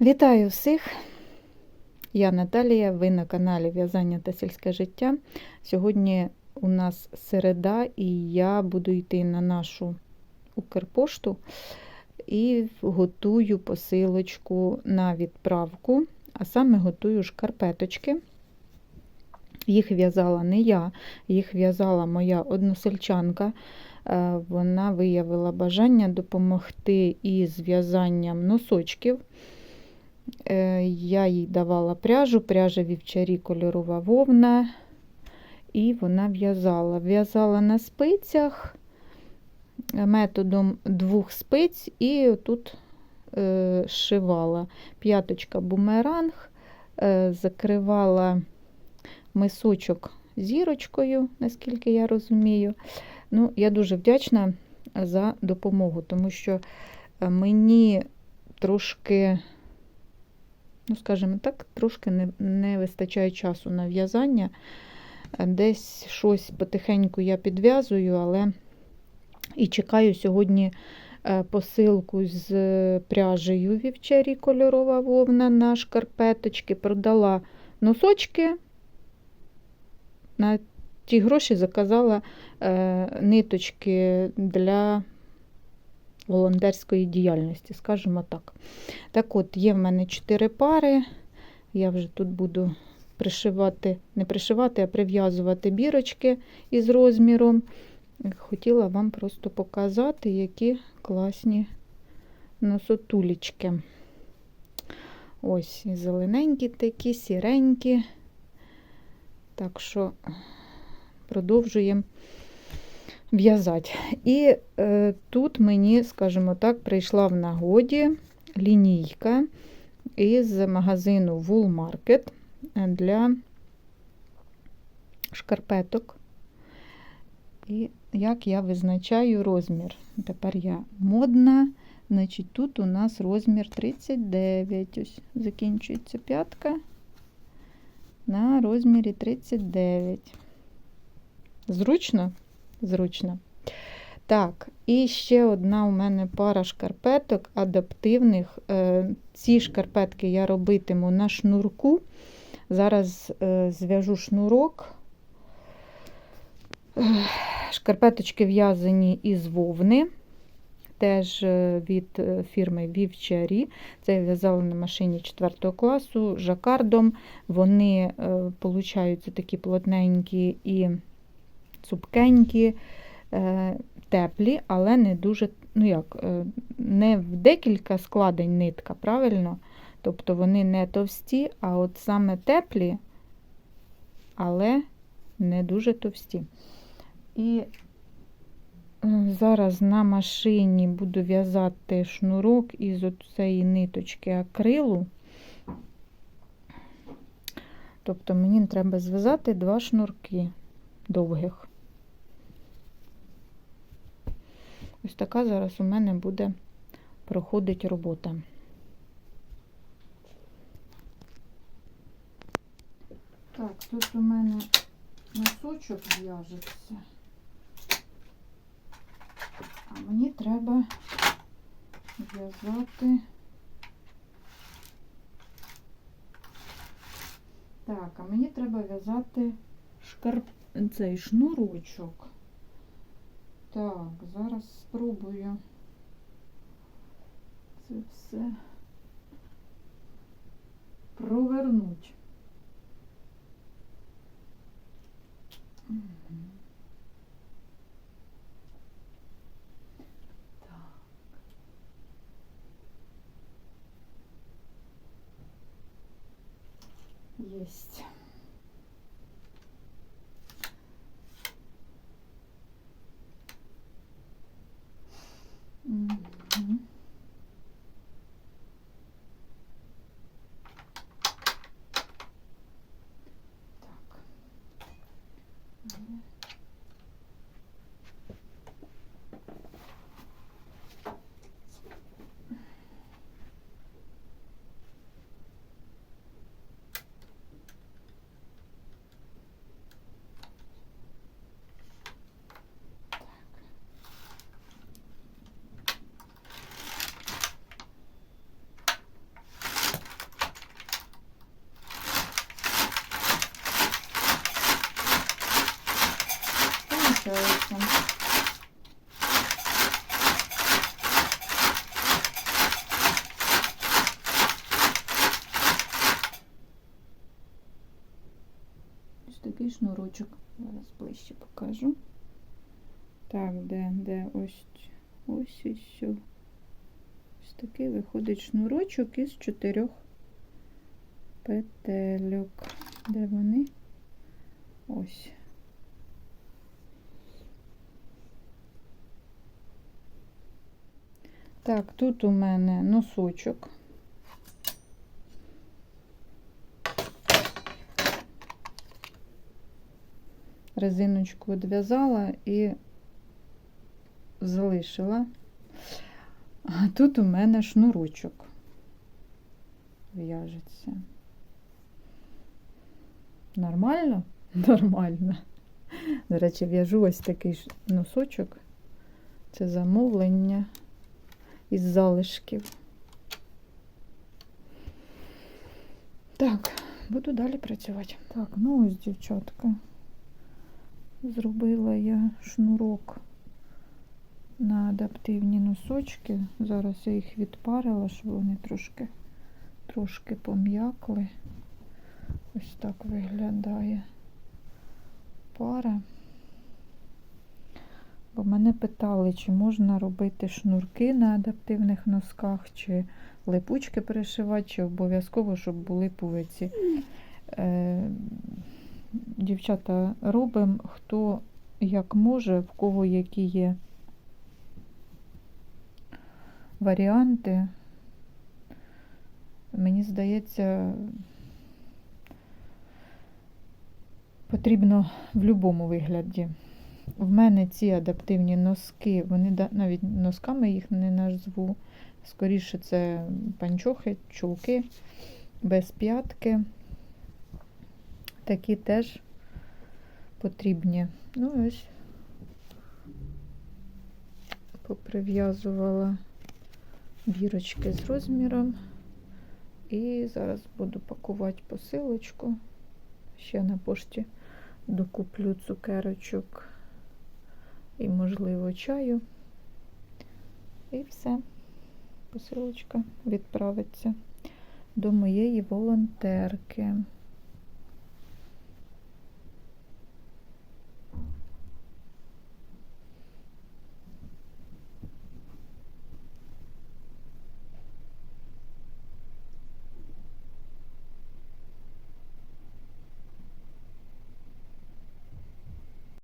Вітаю всіх! Я Наталія, ви на каналі В'язання та сільське життя. Сьогодні у нас середа, і я буду йти на нашу Укрпошту і готую посилочку на відправку, а саме готую шкарпеточки. Їх в'язала не я, їх в'язала моя односельчанка. Е, Вона виявила бажання допомогти із в'язанням носочків. Е, Я їй давала пряжу, пряжа вівчарі кольорова вовна, і вона в'язала. В'язала на спицях е, методом двох спиць, і тут е, шивала п'яточка бумеранг, закривала мисочок зірочкою, наскільки я розумію. Ну, Я дуже вдячна за допомогу, тому що мені трошки ну, скажімо так, трошки не, не вистачає часу на в'язання. Десь щось потихеньку я підв'язую, але і чекаю сьогодні е, посилку з пряжею вівчарі кольорова вовна на шкарпеточки. Продала носочки. На ті гроші заказала е, ниточки для волонтерської діяльності, скажімо так. Так от, є в мене 4 пари. Я вже тут буду пришивати, не пришивати, а прив'язувати бірочки із розміром. Хотіла вам просто показати, які класні носотулічки. Ось, і зелененькі такі, сіренькі. Так що продовжуємо в'язати. І е, тут мені, скажімо так, прийшла в нагоді лінійка із магазину Wool Market для шкарпеток. І як я визначаю розмір. Тепер я модна. Значить, тут у нас розмір 39. Ось закінчується п'ятка на розмірі 39. Зручно? Зручно. Так, і ще одна у мене пара шкарпеток адаптивних. Е, ці шкарпетки я робитиму на шнурку. Зараз е, зв'яжу шнурок. Шкарпеточки в'язані із вовни, теж е, від фірми Вівчарі. Це я в'язала на машині 4 класу жакардом. Вони получаються такі плотненькі і цупкенькі, теплі, але не дуже, ну як, не в декілька складень нитка, правильно? Тобто вони не товсті, а от саме теплі, але не дуже товсті. І зараз на машині буду в'язати шнурок із цієї ниточки акрилу. Тобто мені треба зв'язати два шнурки довгих. Ось така зараз у мене буде проходить робота. Так, тут у мене носочок в'яжеться, а мені треба в'язати. Так, а мені треба в'язати шкарп... цей шнурочок. Так, зараз спробую це все провернуть. Есть. получается. Ось такий шнурочок. Зараз ближче покажу. Так, де, де ось ось і все. Ось такий виходить шнурочок із чотирьох петельок. Де вони? Ось. Так, тут у мене носочок. Резиночку відв'язала і залишила. А тут у мене шнурочок в'яжеться. Нормально? Нормально. До речі, в'яжу ось такий носочок. Це замовлення із залишків. Так, буду далі працювати. Так, ну ось, дівчатка. Зробила я шнурок на адаптивні носочки. Зараз я їх відпарила, щоб вони трошки, трошки пом'якли. Ось так виглядає пара. Мене питали, чи можна робити шнурки на адаптивних носках, чи липучки перешивати, чи обов'язково, щоб були пуговиці. Е, дівчата, робимо хто як може, в кого які є варіанти. Мені здається, потрібно в будь-якому вигляді. В мене ці адаптивні носки, вони навіть носками їх не назву. Скоріше це панчохи, чулки без п'ятки. Такі теж потрібні. Ну, ось поприв'язувала бірочки з розміром. І зараз буду пакувати посилочку. Ще на пошті докуплю цукерочок і, можливо, чаю. І все. Посилочка відправиться до моєї волонтерки.